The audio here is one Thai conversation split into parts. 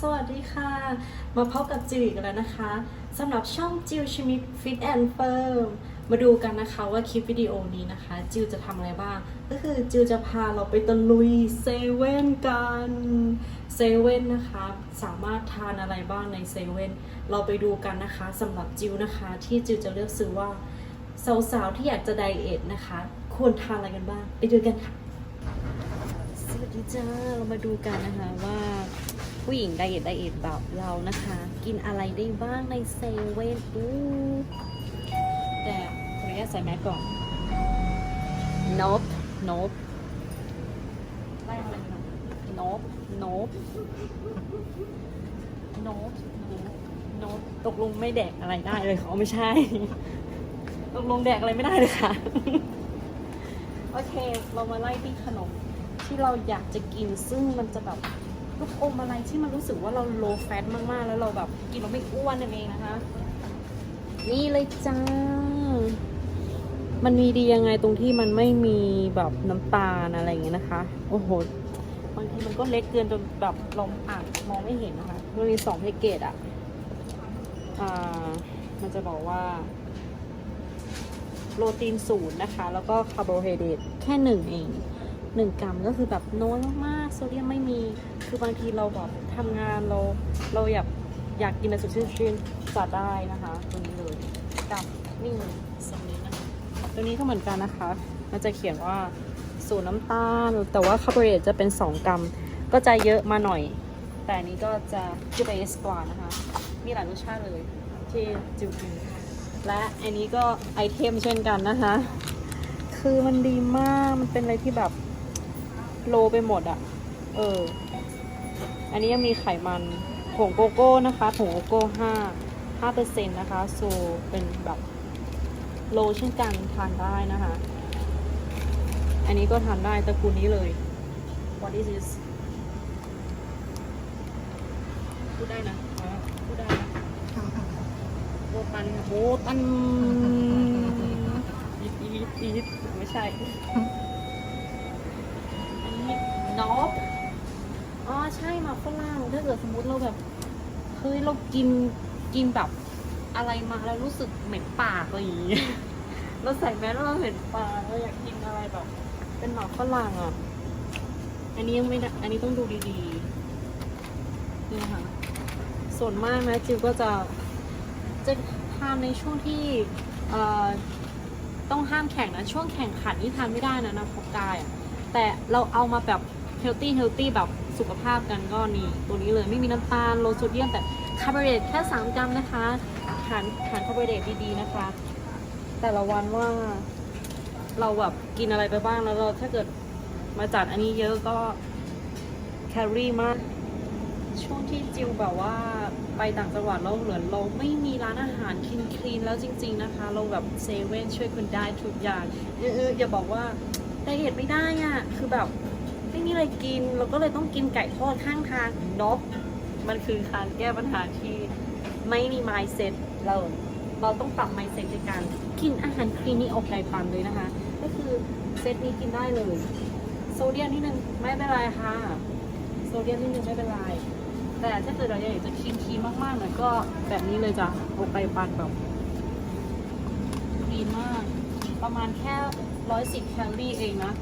สวัสดีค่ะ มาพบกับจิวอีกแล้วนะคะสำหรับช่องจิวชมิดฟิตแอนด์เฟิร์มมาดูกันนะคะว่าคลิปวิดีโอนี้นะคะ จิวจะทำอะไรบ้าง ก็คือจิวจะพาเราไปตะลุยเซเว่นกันเซเว่นนะคะ สามารถทานอะไรบ้างในเซเว่นเราไปดูกันนะคะสำหรับจิวนะคะ ที่จิวจะเลือกซื้อว่าสาวๆที่อยากจะไดเอทนะคะ ควรทานอะไรกันบ้าง ไปดูกันค่ะสวัสดีจ้าเรามาดูกันนะคะว่า ผู้หญิงไดเอทไดเอทแบบเรานะคะ กินอะไรได้บ้างในเซเว่นอู้แต่ขออนุญาตใส่แมสก่อน nope nope ไล่อะไรนะ nope nope nope nope ตกลงไม่แดกอะไรได้เลยเขาไม่ใช่ ตกลงแดกอะไรไม่ได้เลยค่ะ โอเค เรามาไล่ที่ขนมที่เราอยากจะกินซึ่งมันจะแบบ ลูกอมอะไรที่มันรู้สึกว่าเราโลแฟตมากๆ แล้วเราแบบกินแล้วไม่อ้วนนั่นเองนะคะ นี่เลยจ้า มันมีดียังไงตรงที่มันไม่มีแบบน้ำตาลอะไรอย่างเงี้ยนะคะ โอ้โหบางทีมันก็เล็กเกินจนแบบเราอ่านมองไม่เห็นนะคะมันมีสองแพ็กเกจอะอ่ามันจะบอกว่าโปรตีนศูนย์นะคะ แล้วก็คาร์โบไฮเดรตแค่หนึ่งเองหนึ่งกรัมก็คือแบบน้อยมากๆโซเดียมไม่มี คือบางทีเราแบบทำงานเราเราอยากอยากกินอะไรสดชื่นๆจัดได้นะคะตัวนี้เลยกับนี่สนี้นะคะตัวนี้ก็เหมือนกันนะคะ มันจะเขียนว่าศูนย์น้ำตาล แต่ว่าคาร์โบไฮเดรตจะเป็น 2 กรัม ก็จะเยอะมาหน่อย แต่อันนี้ก็จะคือเบสกว่านะคะ มีหลายรสชาติเลยที่จิวกินและอันนี้ก็ไอเทมเช่นกันนะคะ คือมันดีมาก มันเป็นอะไรที่แบบโลไปหมดอะ่ะ เออ อันนี้ยังมีไขมันผงโกโก้นะคะผงโกโก้ห้าห้าเปอร์เซ็นต์นะคะโซเป็นแบบโลเช่นกันทานได้นะคะ อันนี้ก็ทานได้ตระกูลนี้เลย what is this พูดได้นะพูดได้นะโบตันโบตันอีดอีดอีดไม่ใช่ อันนี้นอบอ๋อใช่หมา ฝรั่งถ้าเกิดสมมติเราแบบเฮ้ยเรากินกินแบบอะไรมาแล้วรู้สึกเหม็นปากอะไรอย่างเงี้ยเราใส่แมสแล้วเราเหม็นปากเราอยากกินอะไรแบบ เป็นหมาฝรั่งอะ อันนี้ยังไม่ได้อันนี้ต้องดูดีๆนี่ค่ะ ส่วนมากนะจิวก็จะจะทานในช่วงที่เอ่อต้องห้ามแข่งนะ ช่วงแข่งขันนี่ทานไม่ได้นะนะพกกายอะแต่เราเอามาแบบเฮลตี้เฮลตี้แบบ สุขภาพกันก็นี่ตัวนี้เลยไม่มีน้ำตาลโลโซเดียมแต่คาร์โบไฮเดรตแค่ 3 กรัมนะคะทานทานคาร์โบไฮเดรตดีๆนะคะ แต่ละวันว่าเราแบบกินอะไรไปบ้างแล้วเราถ้าเกิดมาจัดอันนี้เยอะก็แคลอรี่มาก ช่วงที่จิวแบบว่าไปต่างจังหวัดเราเหมือเราไม่มีร้านอาหารคลีนคลีนแล้วจริง ๆนะคะ เราแบบเซเว่นช่วยคุณได้ทุกอย่างเอออย่าบอกว่าไดเอทไม่ได้อะคือแบบ ไม่มีอะไรกิน เราก็เลยต้องกินไก่ทอดข้างทางนบมันคือการแก้ปัญหาที่ไม่มี mindset เราเราต้องปรับ mindset ในการกินอาหารคลีนนี่ออกไก่ปันเลยนะคะ ก็คือเซตนี้กินได้เลย โซเดียมนิดนึงไม่เป็นไรค่ะ โซเดียมนิดนึงไม่เป็นไรแต่ถ้าเกิดเราอยากจะคลีนคีนมากๆหน่อยก็แบบนี้เลยจ้ะเอาไปปั่นแบบคลีนมาก ประมาณแค่ร้อยสิบแคลอรี่เองนะ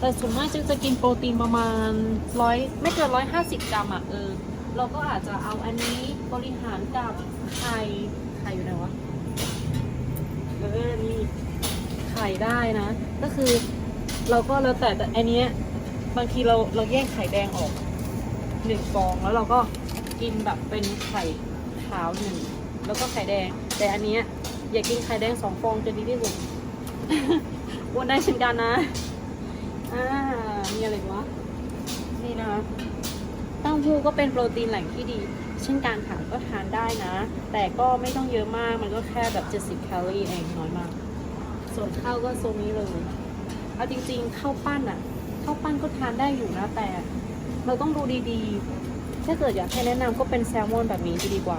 แต่ส่วนมากจึงจะกินโปรตีนประมาณร้อยไม่เกินร้อยห้าสิบกรัมอะเออ เราก็อาจจะเอาอันนี้บริหารกับไข่ไข่อยู่ไหนวะเออนี่ไข่ได้นะ ก็คือเราก็แล้วแต่แต่อันเนี้ยบางทีเราเราแยกไข่แดงออกหนึ่งฟองแล้วเราก็กินแบบเป็นไข่ขาวหนึ่งแล้วก็ไข่แดง แต่อันเนี้ยอย่ากินไข่แดงสองฟองจะดีที่สุดอ้วนได้เช่นกันนะ อ่า มีอะไรวะ นี่นะคะ เต้าหู้ก็เป็นโปรตีนแหล่งที่ดี เช่นกันค่ะก็ทานได้นะ แต่ก็ไม่ต้องเยอะมาก มันก็แค่แบบ 70 แคลอรี่เองน้อยมาก ส่วนข้าวก็โซนี้เลย เอาจริงๆข้าวปั้นอะข้าวปั้นก็ทานได้อยู่นะ แต่เราต้องดูดีๆ ถ้าเกิดอยากให้แนะนำก็เป็นแซลมอนแบบนี้จะดีกว่า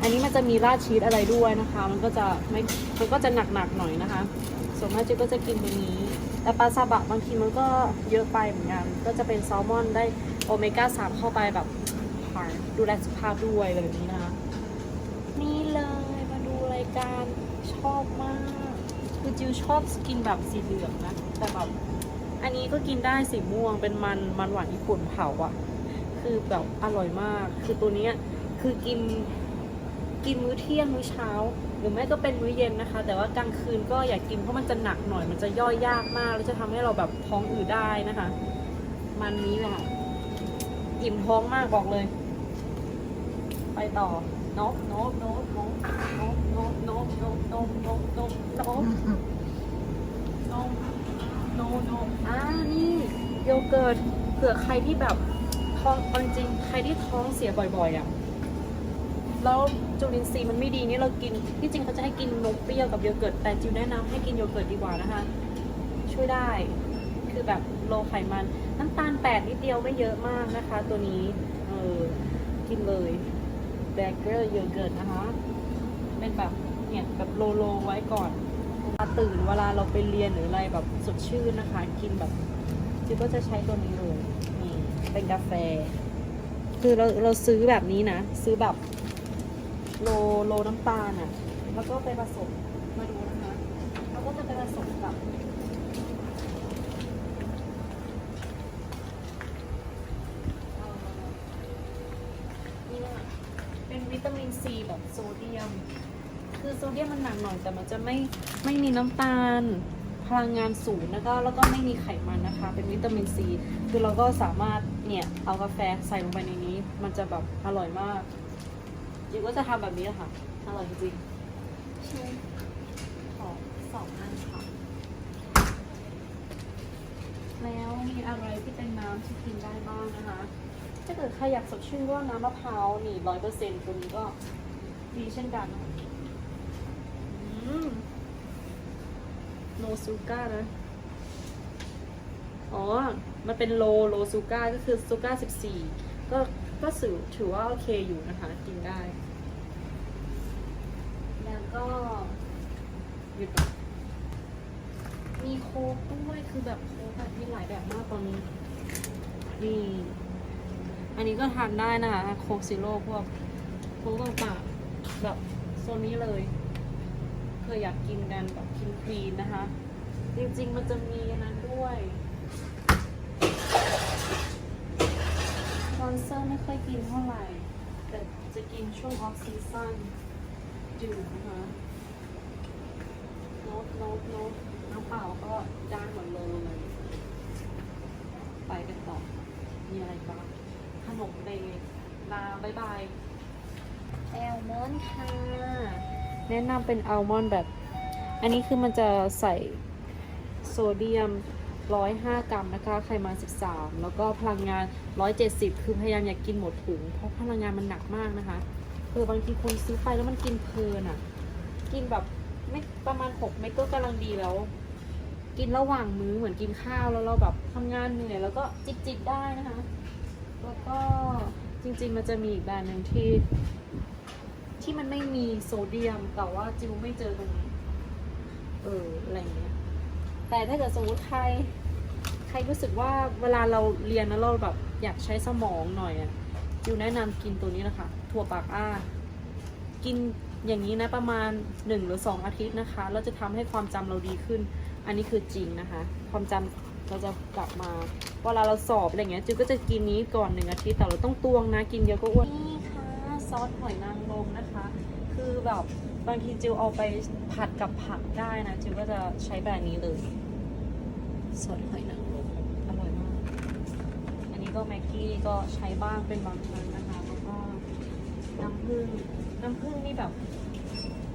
อันนี้มันจะมีราดชีสอะไรด้วยนะคะ มันก็จะไม่ มันก็จะหนักๆหน่อยนะคะ ส่วนมากเจ๊ก็จะกินตัวนี้ แต่ปลาซาบะบางทีมันก็เยอะไปเหมือนกัน ก็จะเป็นแซลมอนได้โอเมก้า3เข้าไปแบบดูแลสุขภาพด้วยอะไรแบบนี้นะคะนี่เลยมาดูรายการชอบมาก คือจิวชอบกินแบบสีเหลืองนะ แต่แบบอันนี้ก็กินได้สีม่วงเป็นมันมันหวานญี่ปุ่นเผาอะคือแบบอร่อยมาก คือตัวนี้คือกินกินมื้อเที่ยงมื้อเช้า หรือไม่ก็เป็นมื้อเย็นนะคะ แต่ว่ากลางคืนก็อย่ากกินเพราะมันจะหนักหน่อย มันจะย่อยยากมากแล้วจะทำให้เราแบบท้องอืดได้นะคะ มันนี้แหละอิ่มท้องมากบอกเลย ไปต่อโนกนกนกนกนกนกนกนกนกนกนกนกนกนกนกอ่านี่โยเกิร์ตเผื่อใครที่แบบท้องจริงใครที่ท้องเสียบ่อยๆอะ แล้วจุลินทรีย์มันไม่ดีนี่เรากินที่จริงเขาจะให้กินนมเปรี้ยวกับโยเกิร์ตแต่จิวแนะนำให้กินโยเกิร์ตดีกว่านะคะ ช่วยได้คือแบบโลไขมันน้ำตาลแปดนิดเดียวไม่เยอะมากนะคะ ตัวนี้เออกินเลยแบเกอร์โยเกิร์ตนะคะเป็นแบบเนี่ยแบบโลโลไว้ก่อนเวลาตื่นเวลาเราไปเรียนหรืออะไรแบบสดชื่นนะคะ กินแบบจิวก็จะใช้ตัวนี้เลยนี่เป็นกาแฟ คือเราเราซื้อแบบนี้นะ ซื้อแบบ โลโลน้ำตาลอะ่ะ แล้วก็ไปผสมมาดูนะคะแล้วก็จะไปผสมกับนี่นะเป็นวิตามินซีแบบโซเดียม คือโซเดียมมันหนักหน่อยแต่มันจะไม่ไม่มีน้ำตาลพลังงานสูงแล้วก็แล้วก็ไม่มีไขมันนะคะ เป็นวิตามินซี คือเราก็สามารถเนี่ยเอากาแฟใส่ลงไปในนี้ มันจะแบบอร่อยมาก จิ๋วก็จะทำแบบนี้แหละค่ะอร่อยจริงๆใช่ขอสองอันค่ะ แล้วมีอะไรที่เป็นน้ำที่กินได้บ้างนะคะ ถ้าเกิดใครอยากสดชื่นก็น้ำมะพร้าวนี่ร้อยเปอร์เซ็นต์ตัวนี้ก็ดีเช่นกันนะคะอืมโนซูก้านะ อ๋อ มันเป็นโลโลซูก้าก็คือซูก้าสิบสี่ก็ ก็ถือถือว่าโอเคอยู่นะคะ กินได้ แล้วก็หยุดก่อนมีโค้กด้วยคือแบบโค้กแบบมีหลายแบบมากตอนนี้นี่อันนี้ก็ทานได้นะคะ โค้กซิโร่พวกโค้กต่างๆแบบโซนนี้เลย เคยอยากกินกันแบบกินคลีนนะคะ จริงๆมันจะมีนนั้นด้วย มอนสเตอร์ไม่ค่อยกินเท่าไหร่ แต่จะกินช่วงออฟซีซั่นดื่มนะคะโน้ตโน้ตโน้ตน้ำเปล่าก็ได้หมดเลยไปกันต่อ มีอะไรบ้างขนมเดย์ลาบายบายแอลมอนด์ค่ะ แนะนำเป็นอัลมอนด์แบบ อันนี้คือมันจะใส่โซเดียม 105 กรัมนะคะ ไขมัน 13 แล้วก็พลังงาน 170 คือพยายามอยากกินหมดถุง เพราะพลังงานมันหนักมากนะคะคือบางทีคนซื้อไปแล้วมันกินเพลินอะ กินแบบไม่ประมาณ 6 เม็ดก็กำลังดีแล้ว กินระหว่างมื้อเหมือนกินข้าวแล้วเราแบบทำงานเหนื่อยแล้วก็จิบจิบได้นะคะ แล้วก็จริง ๆ มันจะมีอีกแบรนด์หนึ่งที่ที่มันไม่มีโซเดียมแต่ว่าจิวไม่เจอตรงนี้ เออ อะไรเงี้ย แต่ถ้าเกิดสมมติใคร ใครรู้สึกว่าเวลาเราเรียนแล้วเราแบบอยากใช้สมองหน่อยอะจิวแนะนำกินตัวนี้นะคะ ถั่วปากอ้า กินอย่างนี้นะประมาณหนึ่งหรือสองอาทิตย์นะคะแล้วจะทำให้ความจำเราดีขึ้น อันนี้คือจริงนะคะ ความจำเราจะกลับมาเวลาเราสอบอะไรเงี้ยจิวก็จะกินนี้ก่อนหนึ่งอาทิตย์แต่เราต้องตวงนะ กินเยอะก็อ้วนนี่ค่ะซอสหอยนางรมนะคะ คือแบบ บางทีจิวเอาไปผัดกับผักได้นะ จิวก็จะใช้แบรนด์นี้เลยซอสหอยนางรมอร่อยมาก อันนี้ก็แม็กกี้ก็ใช้บ้างเป็นบางครั้งนะคะแล้วก็น้ำผึ้งน้ำผึ้งนี่แบบ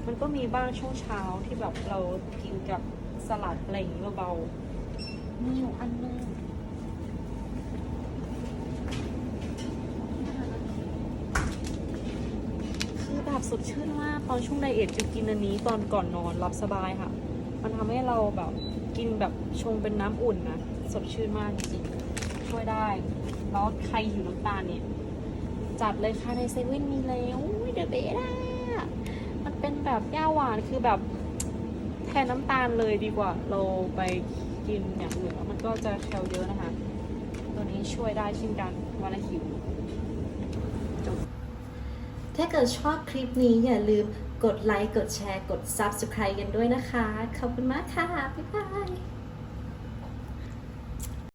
มันก็มีบ้างช่วงเช้าที่แบบเรากินกับสลัดอะไรอย่างนี้เบาๆมีอยู่อันนึงคือแบบ สดชื่นมากตอนช่วงไดเอทจะกินอันนี้ตอนก่อนนอนหลับสบายค่ะ มันทำให้เราแบบกินแบบชงเป็นน้ำอุ่นนะสดชื่นมากจริงๆช่วยได้ แล้วใครอยู่น้ำตาลเนี่ย จัดเลยค่ะในเซเว่นมีแล้วเดอะเบล่ามันเป็นแบบย่าหวานคือแบบแทนน้ำตาลเลยดีกว่า เราไปกินอย่างอื่นแล้วมันก็จะแคลเยอะนะคะ ตัวนี้ช่วยได้เช่นกันวันละหิว ถ้าเกิดชอบคลิปนี้อย่าลืมกดไลค์ กดแชร์ กด Subscribe กันด้วยนะคะ ขอบคุณมากค่ะ บ๊ายบาย